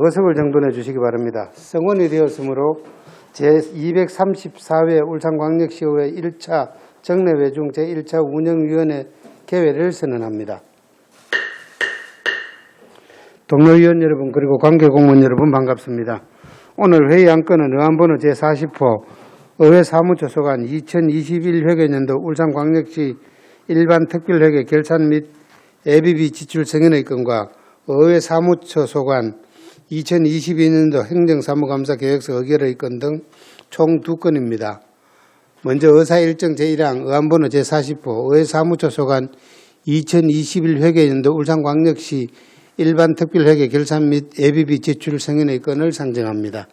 의석을 정돈해 주시기 바랍니다. 성원이 되었으므로 제234회 울산광역시의회 1차 정례회 중 제1차 운영위원회 개회를 선언합니다. 동료위원 여러분 그리고 관계공무원 여러분 반갑습니다. 오늘 회의 안건은 의안번호 제40호 의회 사무처 소관 2021회계년도 울산광역시 일반 특별회계 결산 및 ABB 지출 승인의 건과 의회 사무처 소관 2022년도 행정사무감사 계획서 의결의 건 등 총 두 건입니다. 먼저 의사일정 제1항 의안번호 제40호 의회 사무처 소관 2021 회계년도 울산광역시 일반 특별회계 결산 및 ABB 지출 승인의 건을 상정합니다.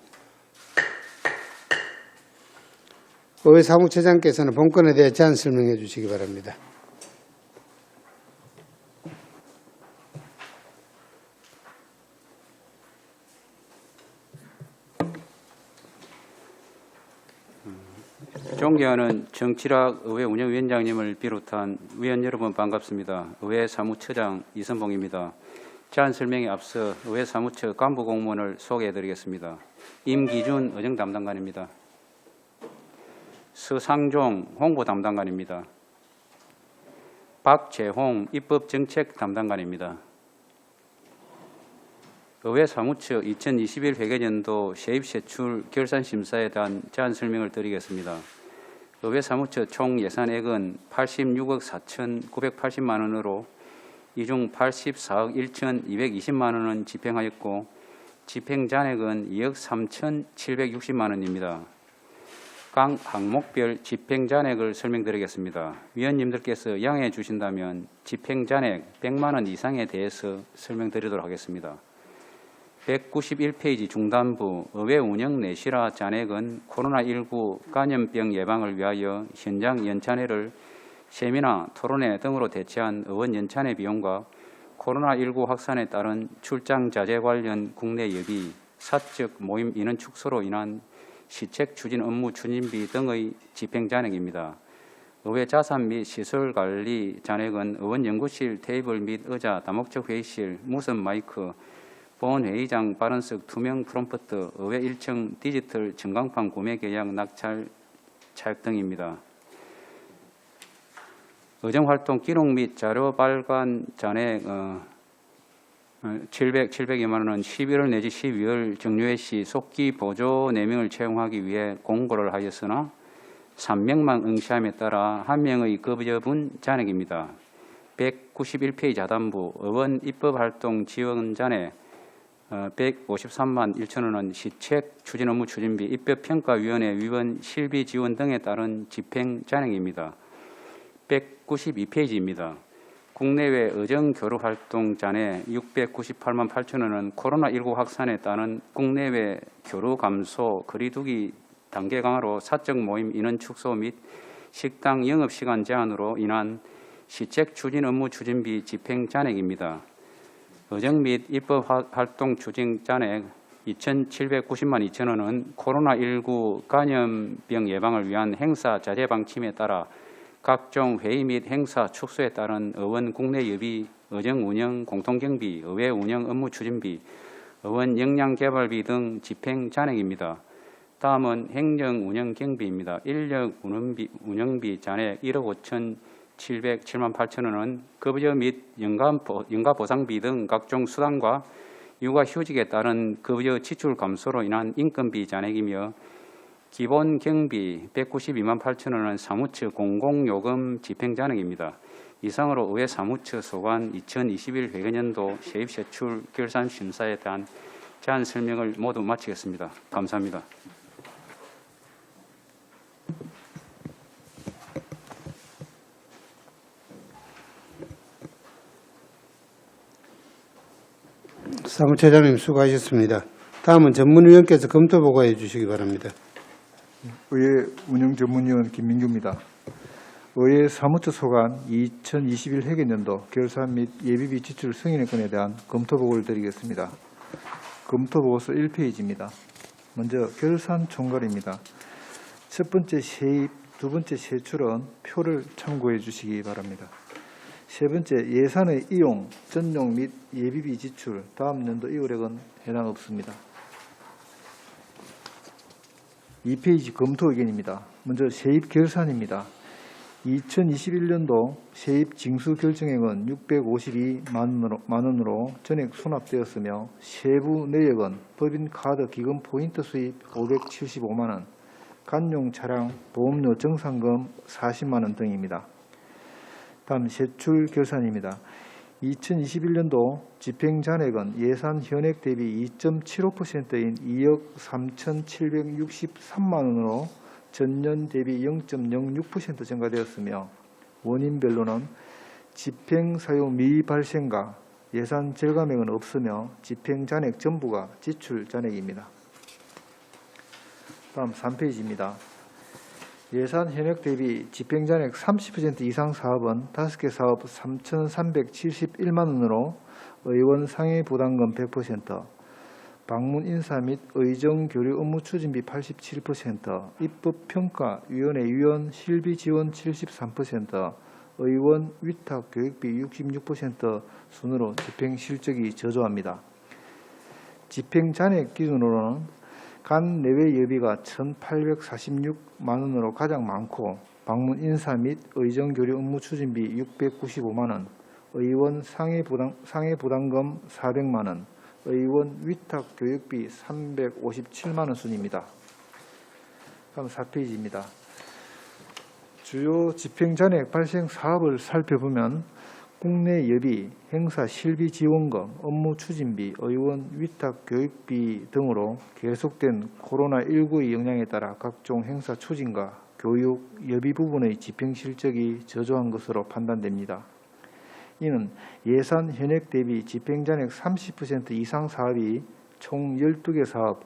의회 사무처장께서는 본건에 대해 제안 설명해 주시기 바랍니다. 존경하는 정치락 의회 운영위원장님을 비롯한 위원 여러분 반갑습니다. 의회 사무처장 이선봉입니다. 제안 설명에 앞서 의회 사무처 간부 공무원을 소개해드리겠습니다. 임기준 의정 담당관입니다. 서상종 홍보 담당관입니다. 박재홍 입법정책 담당관입니다. 의회 사무처 2021 회계년도 세입세출 결산심사에 대한 제안 설명을 드리겠습니다. 의회 사무처 총 예산액은 86억 4,980만 원으로 이 중 84억 1,220만 원은 집행하였고 집행 잔액은 2억 3,760만 원입니다. 각 항목별 집행 잔액을 설명드리겠습니다. 위원님들께서 양해해 주신다면 집행 잔액 100만 원 이상에 대해서 설명드리도록 하겠습니다. 191페이지 중단부 의회 운영 내실화 잔액은 코로나19 감염병 예방을 위하여 현장 연찬회를 세미나, 토론회 등으로 대체한 의원 연찬회 비용과 코로나19 확산에 따른 출장 자제 관련 국내 예비, 사적 모임 인원 축소로 인한 시책 추진 업무 추진비 등의 집행 잔액입니다. 의회 자산 및 시설 관리 잔액은 의원 연구실 테이블 및 의자, 다목적 회의실, 무선 마이크, 본 회의장 발언석 투명 프롬프트, 의회 1층 디지털 전광판 구매 계약 낙찰 차액 등입니다. 의정활동 기록 및 자료 발간 잔액 어, 700, 702만 원은 11월 내지 12월 정류회 시 속기 보조 4명을 채용하기 위해 공고를 하였으나 3명만 응시함에 따라 1명의 급여분 잔액입니다. 191페이지 하단부 의원 입법활동 지원 잔액 어, 153만 1천 원은 시책 추진 업무 추진비 입법평가위원회 위원 실비 지원 등에 따른 집행 잔액입니다. 192페이지입니다. 국내외 의정 교류 활동 잔액 698만 8천 원은 코로나19 확산에 따른 국내외 교류 감소, 거리두기 단계 강화로 사적 모임 인원 축소 및 식당 영업 시간 제한으로 인한 시책 추진 업무 추진비 집행 잔액입니다. 의정 및 입법 화- 활동 추진 잔액 2,790만 2천 원은 코로나19 감염병 예방을 위한 행사 자제 방침에 따라 각종 회의 및 행사 축소에 따른 의원 국내 예비, 의정 운영 공통경비, 의회 운영 업무 추진비, 의원 역량 개발비 등 집행 잔액입니다. 다음은 행정 운영 경비입니다. 인력 운영비, 운영비 잔액 1억 5,707만 8천 원은 급여 및 연가 보상비 등 각종 수당과 육아 휴직에 따른 급여 지출 감소로 인한 인건비 잔액이며 기본 경비 192만 8천 원은 사무처 공공요금 집행 잔액입니다. 이상으로 의회 사무처 소관 2021 회계년도 세입 세출 결산 심사에 대한 제안 설명을 모두 마치겠습니다. 감사합니다. 사무처장님 수고하셨습니다. 다음은 전문위원께서 검토 보고해 주시기 바랍니다. 의회 운영전문위원 김민규입니다. 의회 사무처 소관 2021 회계년도 결산 및 예비비 지출 승인의 건에 대한 검토 보고를 드리겠습니다. 검토 보고서 1페이지입니다. 먼저 결산 총괄입니다. 첫 번째 세입, 두 번째 세출은 표를 참고해 주시기 바랍니다. 세 번째, 예산의 이용, 전용 및 예비비 지출, 다음 연도 이율액은 해당 없습니다. 2페이지 검토 의견입니다. 먼저 세입 결산입니다. 2021년도 세입 징수 결정액은 652만 원으로, 만 원으로 전액 수납되었으며 세부 내역은 법인 카드 기금 포인트 수입 575만 원, 간용 차량 보험료 정산금 40만 원 등입니다. 다음 세출 결산입니다. 2021년도 집행 잔액은 예산 현액 대비 2.75%인 2억 3,763만 원으로 전년 대비 0.06% 증가되었으며 원인별로는 집행 사유 미발생과 예산 절감액은 없으며 집행 잔액 전부가 지출 잔액입니다. 다음 3페이지입니다. 예산 현역 대비 집행 잔액 30% 이상 사업은 5개 사업 3,371만 원으로 의원 상해 부담금 100%, 방문 인사 및 의정 교류 업무 추진비 87%, 입법 평가 위원회 위원 실비 지원 73%, 의원 위탁 교육비 66% 순으로 집행 실적이 저조합니다. 집행 잔액 기준으로는 간 내외 예비가 1,846만 원으로 가장 많고 방문 인사 및 의정 교류 업무 추진비 695만 원, 의원 상해 부담 상해 부담금 400만 원, 의원 위탁 교육비 357만 원 순입니다. 다음 4페이지입니다. 주요 집행 잔액 발생 사업을 살펴보면 국내 예비, 행사 실비 지원금, 업무 추진비, 의원 위탁 교육비 등으로 계속된 코로나19의 영향에 따라 각종 행사 추진과 교육, 예비 부분의 집행 실적이 저조한 것으로 판단됩니다. 이는 예산 현액 대비 집행 잔액 30% 이상 사업이 총 12개 사업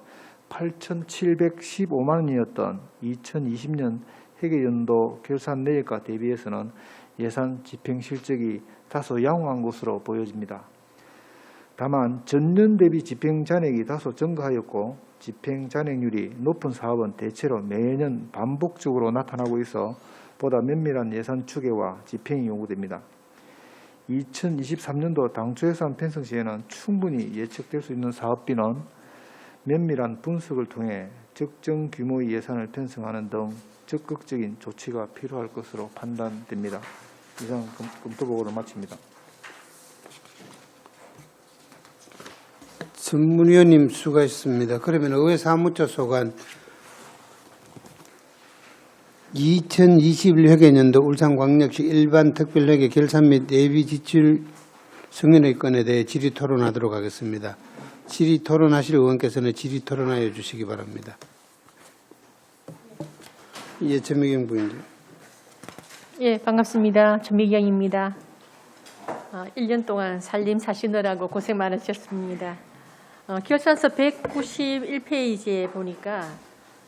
8,715만 원이었던 2020년 회계연도 결산 내역과 대비해서는 예산 집행 실적이 다소 양호한 것으로 보여집니다. 다만 전년 대비 집행 잔액이 다소 증가하였고 집행 잔액률이 높은 사업은 대체로 매년 반복적으로 나타나고 있어 보다 면밀한 예산 추계와 집행이 요구됩니다. 2023년도 당초 예산 편성 시에는 충분히 예측될 수 있는 사업비는 면밀한 분석을 통해 적정 규모의 예산을 편성하는 등 적극적인 조치가 필요할 것으로 판단됩니다. 이상 검- 검토 보고를 마칩니다. 전문위원님 수고하셨습니다. 그러면 의회 사무처 소관 2021 회계년도 울산광역시 일반 특별회계 결산 및 예비 지출 승인의 건에 대해 질의 토론하도록 하겠습니다. 질의 토론하실 의원께서는 질의 토론하여 주시기 바랍니다. 예, 전미경 부인님. 예, 반갑습니다. 전미경입니다. 어, 1년 동안 살림 사시느라고 고생 많으셨습니다. 어, 결산서 191페이지에 보니까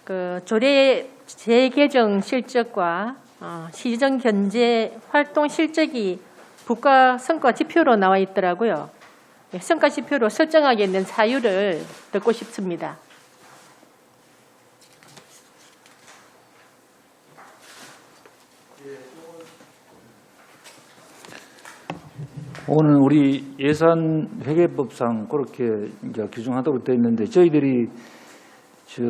그 조례 재개정 실적과 어, 시정 견제 활동 실적이 국가 성과 지표로 나와 있더라고요. 예, 성과 지표로 설정하게 된 사유를 듣고 싶습니다. 오늘 우리 예산 회계법상 그렇게 이제 규정하도록 되어 있는데 저희들이 저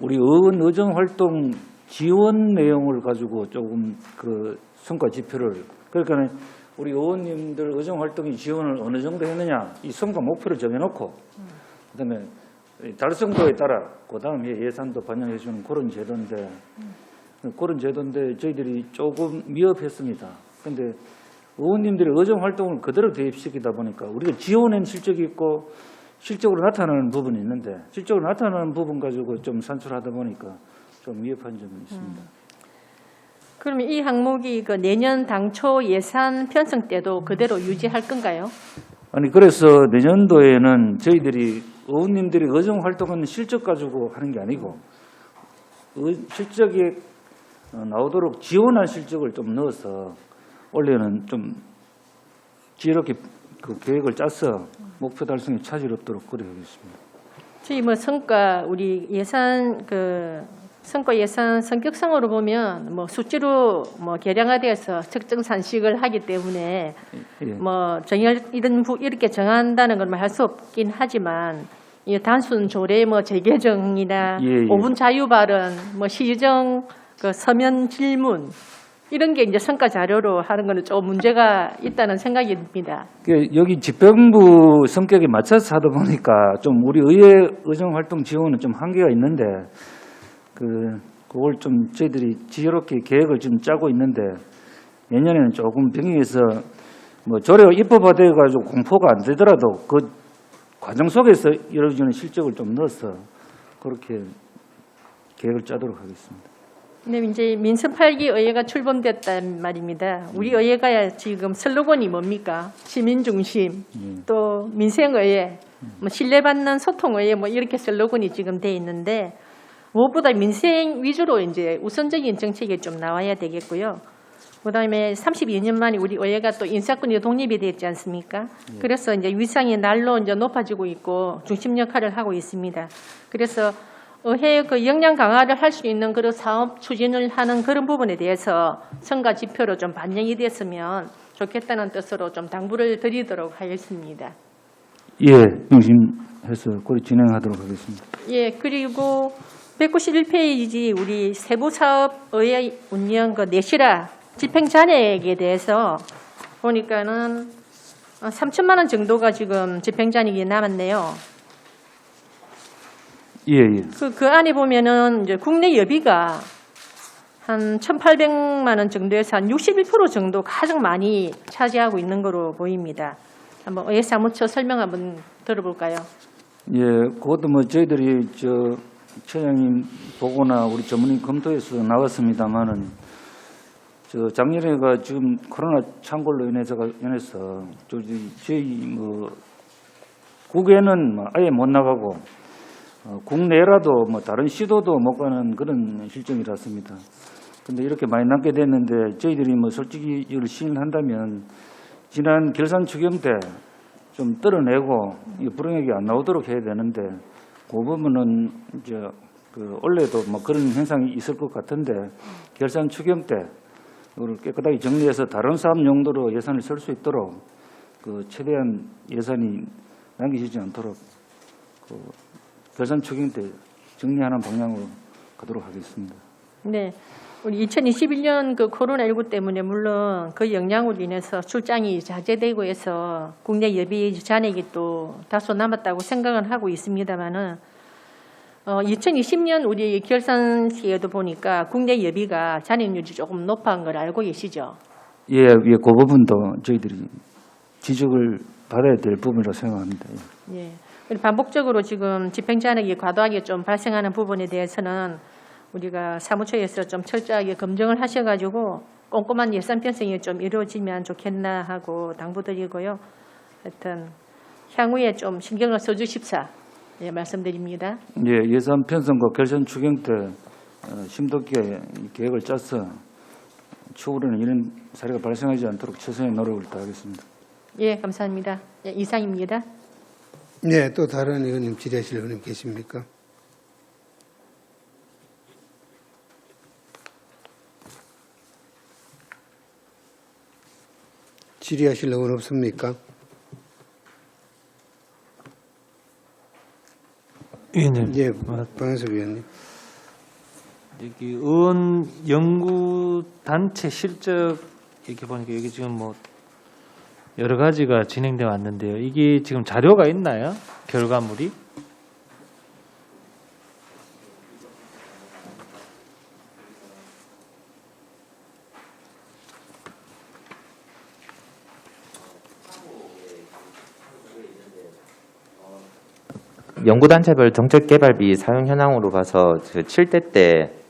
우리 의원 의정 활동 지원 내용을 가지고 조금 그 성과 지표를 그러니까 우리 의원님들 의정 활동이 지원을 어느 정도 했느냐 이 성과 목표를 정해놓고 그다음에 이 달성도에 따라 그다음에 예산도 반영해 주는 그런 제도인데 그런 제도인데 저희들이 조금 미흡했습니다. 근데 의원님들의 의정 활동을 그대로 대입시키다 보니까 우리가 지원한 실적이 있고 실적으로 나타나는 부분이 있는데 실적으로 나타나는 부분 가지고 좀 산출하다 보니까 좀 미흡한 점이 있습니다. 그러면 이 항목이 그 내년 당초 예산 편성 때도 그대로 유지할 건가요? 아니 그래서 내년도에는 저희들이 의원님들이 의정 활동은 실적 가지고 하는 게 아니고 의- 실적이 어, 나오도록 지원한 실적을 좀 넣어서 원래는 좀 지혜롭게 그 계획을 짜서 목표 달성에 차질 없도록 그래 하겠습니다. 저희 뭐 성과 우리 예산 그 선거 예산 성격상으로 보면 뭐 수치로 뭐 계량화돼서 특정 산식을 하기 때문에 예. 뭐 정열 이런 부 이렇게 정한다는 건 할 수 없긴 하지만 이 단순 조례 뭐 재개정이나 예, 예. 오 5분 자유 발언 뭐 시정 그 서면 질문 이런 게 이제 성과 자료로 하는 거는 좀 문제가 있다는 생각이 듭니다. 그 여기 집행부 성격에 맞춰서 하다 보니까 좀 우리 의회 의정 활동 지원은 좀 한계가 있는데 그 그걸 좀 저희들이 지혜롭게 계획을 좀 짜고 있는데 내년에는 조금 병행해서 뭐 조례가 입법화돼 가지고 공포가 안 되더라도 그 과정 속에서 이루어지는 실적을 좀 넣어서 그렇게 계획을 짜도록 하겠습니다. 네, 이제 민선 8기 의회가 출범됐단 말입니다. 우리 의회가 지금 슬로건이 뭡니까? 시민 중심, 또 민생 의회, 뭐 신뢰받는 소통 의회 뭐 이렇게 슬로건이 지금 돼 있는데 무엇보다 민생 위주로 이제 우선적인 정책이 좀 나와야 되겠고요. 그다음에 32년 만에 우리 의회가 또 인사권이 독립이 됐지 않습니까? 그래서 이제 위상이 날로 이제 높아지고 있고 중심 역할을 하고 있습니다. 그래서 의회 그 역량 강화를 할 수 있는 그런 사업 추진을 하는 그런 부분에 대해서 성과 지표로 좀 반영이 됐으면 좋겠다는 뜻으로 좀 당부를 드리도록 하겠습니다. 예, 중심해서 그리 진행하도록 하겠습니다. 예, 그리고 191페이지 우리 세부 사업 의회 운영 그 내실화 집행 잔액에 대해서 보니까는 3천만 원 정도가 지금 집행 잔액이 남았네요. 예, 예. 그, 그 안에 보면은 이제 국내 여비가 한 1,800만 원 정도에서 한 61% 정도 가장 많이 차지하고 있는 거로 보입니다. 한번 의회 사무처 설명 한번 들어볼까요? 예, 그것도 뭐 저희들이 저 처장님 보거나 우리 전문인 검토에서 나왔습니다만은 저 작년에가 지금 코로나 창궐로 인해서가 인해서 저희 뭐 국외는 뭐 아예 못 나가고 어, 국내라도 뭐 다른 시도도 못 가는 그런 실정이랐습니다. 근데 이렇게 많이 남게 됐는데 저희들이 뭐 솔직히 이걸 시인한다면 지난 결산 추경 때 좀 떨어내고 이 불응액이 안 나오도록 해야 되는데 그 부분은 이제 그 원래도 뭐 그런 현상이 있을 것 같은데 결산 추경 때 이걸 깨끗하게 정리해서 다른 사업 용도로 예산을 쓸 수 있도록 그 최대한 예산이 남기시지 않도록 그 결산 추경 때 정리하는 방향으로 가도록 하겠습니다. 네. 우리 2021년 그 코로나19 때문에 물론 그 영향으로 인해서 출장이 자제되고 해서 국내 예비 잔액이 또 다소 남았다고 생각은 하고 있습니다만은 어, 2020년 우리 결산 시에도 보니까 국내 예비가 잔액률이 조금 높은 걸 알고 계시죠? 예, 예, 그 부분도 저희들이 지적을 받아야 될 부분이라고 생각합니다. 예. 예. 반복적으로 지금 집행 잔액이 과도하게 좀 발생하는 부분에 대해서는 우리가 사무처에서 좀 철저하게 검증을 하셔가지고 꼼꼼한 예산 편성이 좀 이루어지면 좋겠나 하고 당부드리고요. 하여튼 향후에 좀 신경을 써주십사 예, 말씀드립니다. 예, 예산 편성과 결산 추경 때 어, 심도 있게 이 계획을 짜서 추후로는 이런 사례가 발생하지 않도록 최선의 노력을 다하겠습니다. 예, 감사합니다. 예, 이상입니다. 네, 또 다른 의원님 질의하실 의원님 계십니까? 질의하실 의원 없습니까? 위원님, 예, 방현석 의원님. 여기 의원 연구 단체 실적 이렇게 보니까 여기 지금 뭐 여러 가지가 진행되어 왔는데요. 이게 지금 자료가 있나요? 결과물이? 연구단체별 정책개발비 사용 현황으로 봐서 7대 때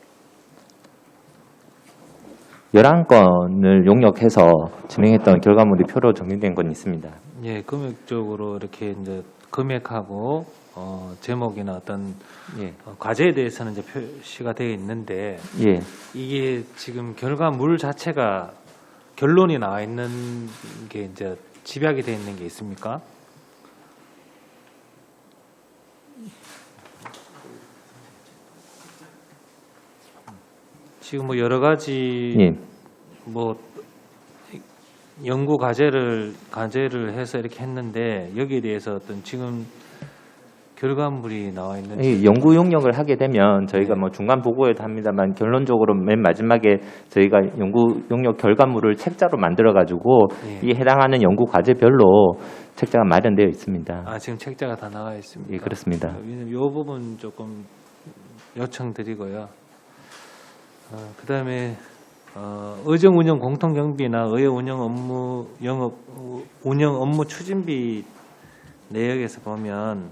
11건을 용역해서 진행했던 결과물이 표로 정리된 건 있습니다. 예, 금액적으로 이렇게 이제 금액하고 어, 제목이나 어떤 예. 어, 과제에 대해서는 이제 표시가 되어 있는데 예. 이게 지금 결과물 자체가 결론이 나와 있는 게 이제 집약이 되어 있는 게 있습니까? 지금 뭐 여러 가지 예. 뭐 연구 과제를 과제를 해서 이렇게 했는데 여기에 대해서 어떤 지금 결과물이 나와 있는지 이 연구 용역을 하게 되면 저희가 네. 뭐 중간 보고에도 합니다만 결론적으로 맨 마지막에 저희가 연구 용역 결과물을 책자로 만들어 가지고 예. 이 해당하는 연구 과제별로 책자가 마련되어 있습니다. 아 지금 책자가 다 나와 있습니다. 예, 그렇습니다. 이 부분 조금 요청드리고요. 어, 그 다음에 어, 의정 운영 공통 경비나 의회 운영 업무 영업 운영 업무 추진비 내역에서 보면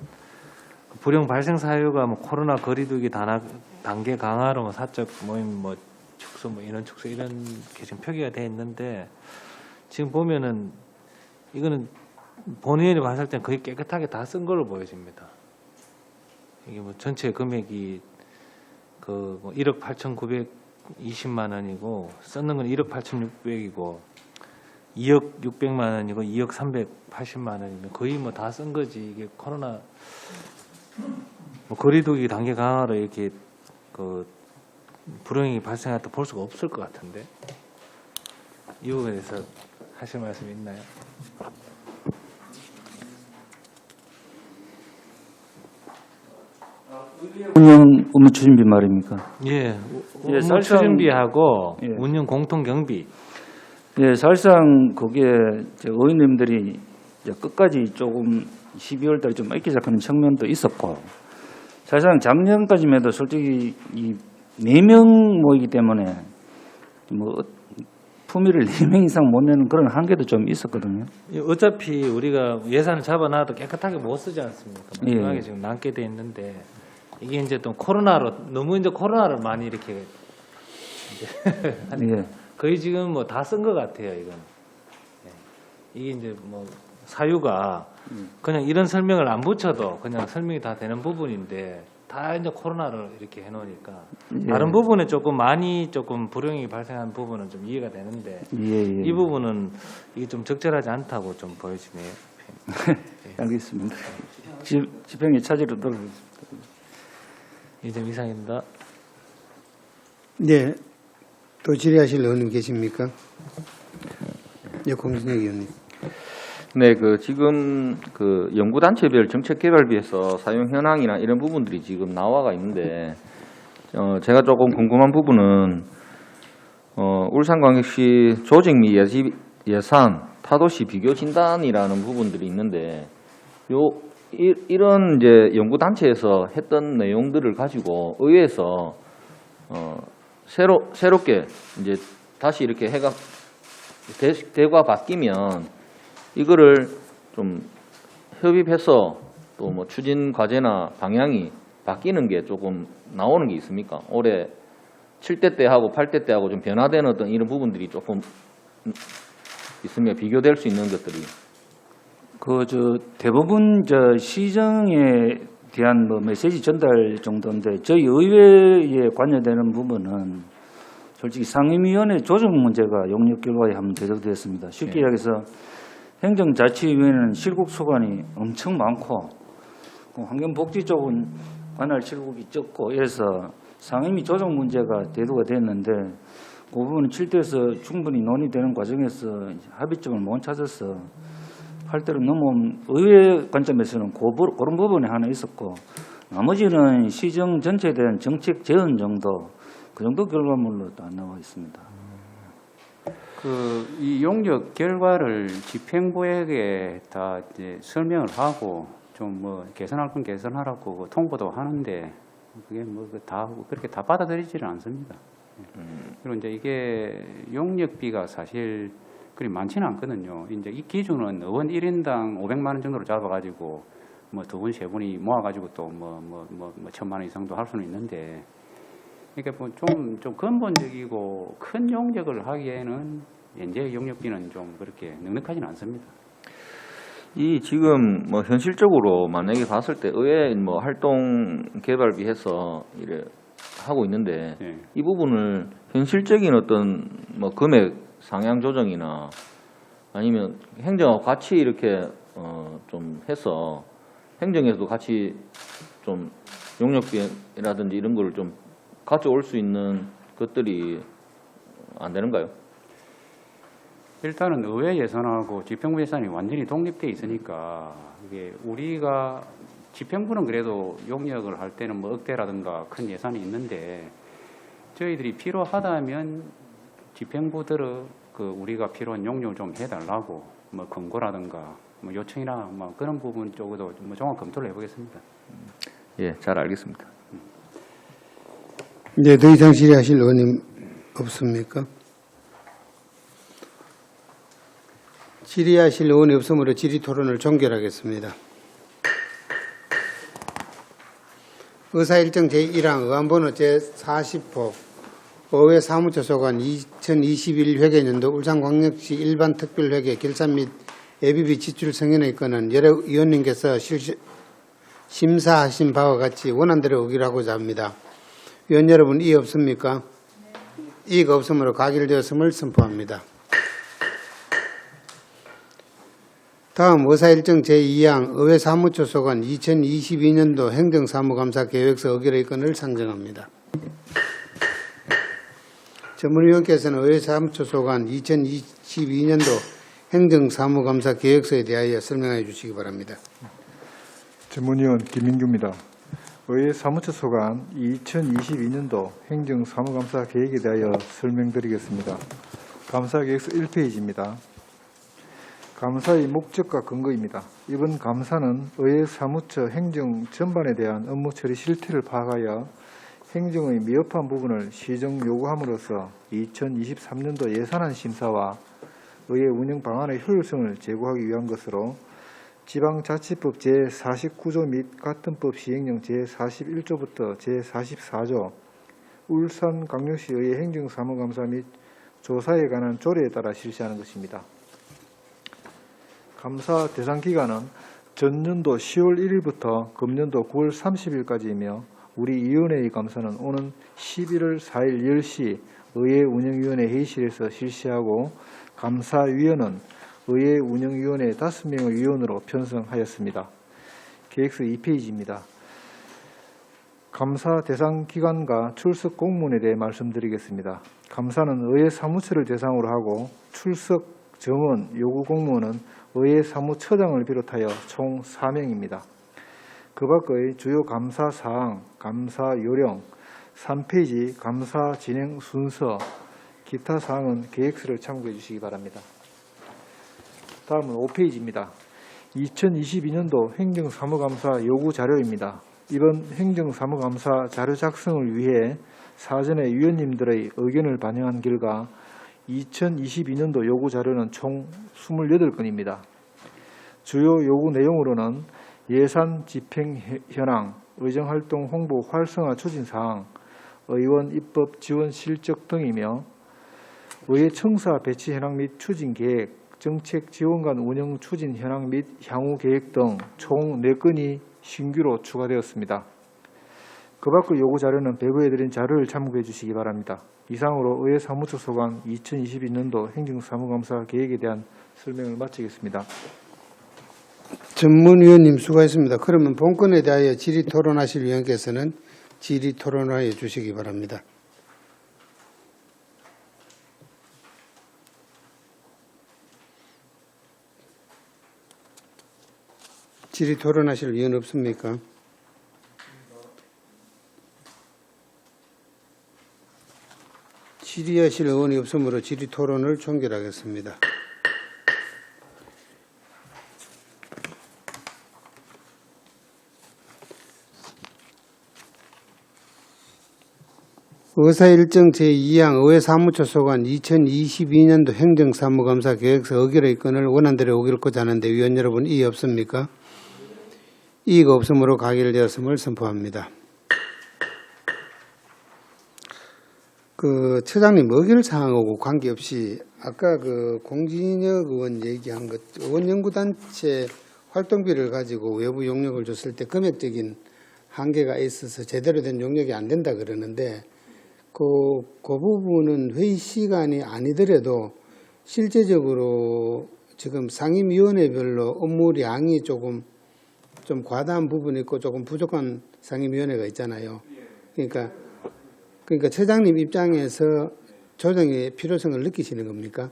불용 발생 사유가 뭐 코로나 거리두기 단하, 단계 강화로 뭐 사적 모임 뭐 축소 뭐 이런 축소 이런 게 지금 표기가 돼 있는데 지금 보면은 이거는 본인이 봤을 땐 거의 깨끗하게 다 쓴 걸로 보여집니다. 이게 뭐 전체 금액이 그뭐 1억 8,920만 원이고 썼는 건 1억 8,600이고 2억 600만 원이고 2억 380만 원이면 거의 뭐 다 쓴 거지 이게 코로나 뭐 거리두기 단계 강화로 이렇게 그 불행이 발생했다 볼 수가 없을 것 같은데 이 부분에 대해서 하실 말씀 있나요? 운영 업무 추진비 말입니까? 예, 예, 업무 사실상- 추진비하고 예. 운영 공통 경비 예, 사실상 이제 의원님들이 이제 끝까지 조금 12월 달에 좀 늦게 시작하는 측면도 있었고 사실상 작년까지만 해도 솔직히 이네명 모이기 때문에 뭐 품위를 네 명 이상 못 내는 그런 한계도 좀 있었거든요. 이 어차피 우리가 예산을 잡아놔도 깨끗하게 못 쓰지 않습니까? 예. 마지막에 지금 남게 돼 있는데 이게 이제 또 코로나로 너무 이제 코로나를 많이 이렇게 이제 하니까 예. 거의 지금 뭐 다 쓴 것 같아요 이건. 예. 이게 이제 뭐 사유가 그냥 이런 설명을 안 붙여도 그냥 설명이 다 되는 부분인데 다 이제 코로나를 이렇게 해놓으니까 예. 다른 부분에 조금 많이 조금 불용이 발생한 부분은 좀 이해가 되는데 예, 예. 이 부분은 이게 좀 적절하지 않다고 좀 보여지네요. 알겠습니다. 집, 집행위 차지로 들어가겠습니다. 이점 이상입니다. 네. 또 질의하실 의원님 계십니까? 예, 공진혁 의원님. 네, 그 지금 그 연구단체별 정책 개발비에서 사용 현황이나 이런 부분들이 지금 나와가 있는데, 어, 제가 조금 궁금한 부분은 어, 울산광역시 조직 및 예지, 예산, 타도시 비교 진단이라는 부분들이 있는데, 요 이, 이런 이제 연구 단체에서 했던 내용들을 가지고 의회에서 어, 새로 새롭게 이제 다시 이렇게 해가 대, 대가 바뀌면 이거를 좀 협의해서 또 뭐 추진 과제나 방향이 바뀌는 게 조금 나오는 게 있습니까? 올해 7대 때하고 8대 때하고 좀 변화된 어떤 이런 부분들이 조금 음, 있으면 비교될 수 있는 것들이 그 저 대부분 저 시정에 대한 뭐 메시지 전달 정도인데 저희 의회에 관여되는 부분은 솔직히 상임위원회 조정 문제가 용역 결과에 한번 대적되었습니다. 쉽게 네. 이야기해서 행정자치위원회는 실국 소관이 엄청 많고 그 환경복지 쪽은 관할 실국이 적고 이래서 상임위 조정 문제가 대두가 됐는데 그 부분은 7대에서 충분히 논의되는 과정에서 합의점을 못 찾아서 할 때로 너무 의회 관점에서는 그 부- 그런 부분이 하나 있었고 나머지는 시정 전체에 대한 정책 제언 정도 그 정도 결과물로 또안 나와 있습니다. 그 이 용역 결과를 집행부에게 다 이제 설명을 하고 좀 뭐 개선할 건 개선하라고 그 통보도 하는데 그게 뭐 다 그렇게 다 받아들이지는 않습니다. 예. 그리고 이제 이게 용역비가 사실 그리 많지는 않거든요. 이제 이 기준은 의원 1인당 500만 원 정도로 잡아가지고 뭐 두 분 세 분이 모아가지고 또 뭐 뭐 뭐 뭐 천만 원 이상도 할 수는 있는데 그러니까 뭐좀 좀 근본적이고 큰 용역을 하기에는 현재 용역비는 좀 그렇게 넉넉하지는 않습니다. 이 지금 뭐 현실적으로 만약에 봤을 때 의회 뭐 활동 개발비 해서 이래 하고 있는데 예. 이 부분을 현실적인 어떤 뭐 금액 상향 조정이나 아니면 행정하고 같이 이렇게 어 좀 해서 행정에서도 같이 좀 용역비라든지 이런 거를 좀 가져올 수 있는 것들이 안 되는가요? 일단은 의회 예산하고 집행부 예산이 완전히 독립돼 있으니까 이게 우리가 집행부는 그래도 용역을 할 때는 뭐 억대라든가 큰 예산이 있는데 저희들이 필요하다면 집행부들은 그 우리가 필요한 용역을 좀 해달라고 뭐 권고라든가 뭐 요청이나 뭐 그런 부분 쪽으로도 뭐 종합 검토를 해보겠습니다. 예, 잘 알겠습니다. 이제 더 이상 질의하실 의원님 없습니까? 질의하실 의원이 없으므로 질의 토론을 종결하겠습니다. 의사일정 제1항 의안번호 제40호 의회 사무처 소관 2021 회계년도 울산광역시 일반특별회계 결산 및 예비비 지출 승인의 건은 여러 의원님께서 실시- 심사하신 바와 같이 원안대로 의결 하고자 합니다. 위원 여러분 이의 없습니까? 이의가 없으므로 가결되었음을 선포합니다. 다음 의사일정 제2항 의회 사무처 소관 2022년도 행정사무감사 계획서 의결의 건을 상정합니다. 전문위원께서는 의회 사무처 소관 2022년도 행정사무감사 계획서에 대하여 설명해 주시기 바랍니다. 전문위원 김민규입니다. 의회 사무처 소관 2022년도 행정사무감사 계획에 대하여 설명드리겠습니다. 감사계획서 1페이지입니다. 감사의 목적과 근거입니다. 이번 감사는 의회 사무처 행정 전반에 대한 업무 처리 실태를 파악하여 행정의 미흡한 부분을 시정 요구함으로써 2023년도 예산안 심사와 의회 운영 방안의 효율성을 제고하기 위한 것으로 지방자치법 제49조 및 같은 법 시행령 제41조부터 제44조 울산광역시의 행정사무감사 및 조사에 관한 조례에 따라 실시하는 것입니다. 감사 대상 기간은 전년도 10월 1일부터 금년도 9월 30일까지이며 우리 위원회의 감사는 오는 11월 4일 10시 의회 운영위원회 회의실에서 실시하고 감사위원은 의회 운영위원회 5명의 위원으로 편성하였습니다. 계획서 2페이지입니다. 감사 대상 기관과 출석 공문에 대해 말씀드리겠습니다. 감사는 의회 사무처를 대상으로 하고 출석 정원 요구 공무원은 의회 사무처장을 비롯하여 총 4명입니다. 그 밖의 주요 감사 사항, 감사 요령, 3페이지 감사 진행 순서, 기타 사항은 계획서를 참고해 주시기 바랍니다. 다음은 5페이지입니다. 2022년도 행정사무감사 요구 자료입니다. 이번 행정사무감사 자료 작성을 위해 사전에 위원님들의 의견을 반영한 결과 2022년도 요구 자료는 총 28건입니다. 주요 요구 내용으로는 예산 집행 해- 현황, 의정활동 홍보 활성화 추진 사항, 의원 입법 지원 실적 등이며 의회 청사 배치 현황 및 추진 계획, 정책 지원관 운영 추진 현황 및 향후 계획 등 총 4건이 신규로 추가되었습니다. 그 밖의 요구 자료는 배부해드린 자료를 참고해 주시기 바랍니다. 이상으로 의회 사무처 소관 2022년도 행정사무감사 계획에 대한 설명을 마치겠습니다. 전문위원님 수고했습니다. 그러면 본건에 대하여 질의 토론하실 위원께서는 질의 토론하여 주시기 바랍니다. 질의 토론하실 위원 없습니까? 질의하실 의원이 없으므로 질의 토론을 종결하겠습니다. 의사일정 제2항 의회 사무처 소관 2022년도 행정사무감사 계획서 의결의 건을 원안대로 의결코자 하는데 위원 여러분 이의 없습니까? 이의가 없으므로 가결되었음을 선포합니다. 그 처장님 의결 사항하고 관계없이 아까 그 공진혁 의원 얘기한 것 의원 연구단체 활동비를 가지고 외부 용역을 줬을 때 금액적인 한계가 있어서 제대로 된 용역이 안 된다 그러는데 그, 그 부분은 회의 시간이 아니더라도 실제적으로 지금 상임위원회별로 업무량이 조금 좀 과다한 부분이 있고 조금 부족한 상임위원회가 있잖아요. 그러니까 그러니까 처장님 입장에서 조정의 필요성을 느끼시는 겁니까?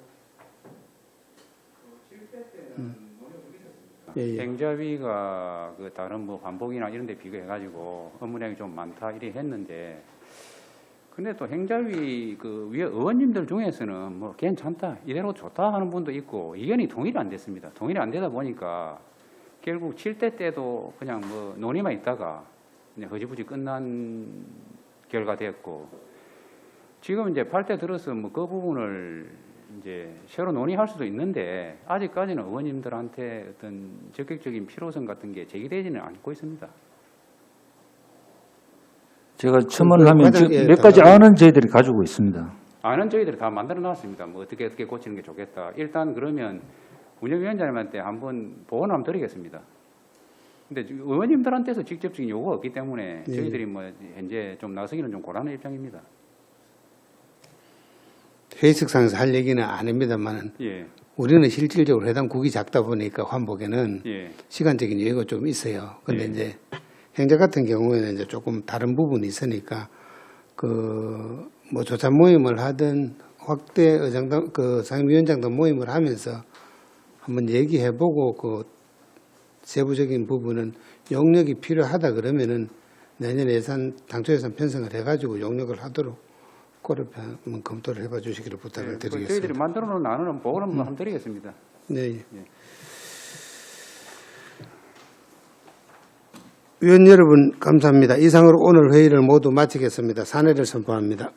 음. 예, 예. 그 다른 뭐 반복이나 이런 데 비교해 가지고 업무량이 좀 많다 이래 했는데 근데 또 행자비 그 위에 의원님들 중에서는 뭐 괜찮다 이대로 좋다 하는 분도 있고 의견이 동일이 안 됐습니다. 동일이 안 되다 보니까 결국 7대 때도 그냥 뭐 논의만 있다가 그냥 허지부지 끝난 결과 됐고 지금 이제 8대 들어서 뭐 그 부분을 이제 새로 논의할 수도 있는데 아직까지는 의원님들한테 어떤 적극적인 필요성 같은 게 제기되지는 않고 있습니다. 제가 첨언을 하면 과장, 지금 예, 몇 가지. 안은 저희들이 가지고 있습니다. 아는 저희들이 다 만들어 놨습니다. 뭐 어떻게 어떻게 고치는 게 좋겠다. 일단 그러면 운영위원장님한테 한번 보원 한번 드리겠습니다. 근데 지금 의원님들한테서 직접적인 요구가 없기 때문에 예. 저희들이 뭐 현재 좀 나서기는 좀 곤란한 입장입니다. 회의석상에서 할 얘기는 아닙니다만은 예, 우리는 실질적으로 해당 국이 작다 보니까 환복에는 예, 시간적인 여유가 좀 있어요. 근데 예. 이제 행자 같은 경우에는 이제 조금 다른 부분이 있으니까 그 뭐 조사 모임을 하든 확대 의장단 그 상임위원장도 모임을 하면서 한번 얘기해보고 그 세부적인 부분은 용역이 필요하다 그러면은 내년 예산 당초 예산 편성을 해가지고 용역을 하도록 그렇게 한번 검토를 해봐 주시기를 예, 부탁을 그 저희들이 드리겠습니다. 만들어 놓은 안은 보고를 한번 드리겠습니다. 네. 예. 위원 여러분 감사합니다. 이상으로 오늘 회의를 모두 마치겠습니다. 사내를 선포합니다.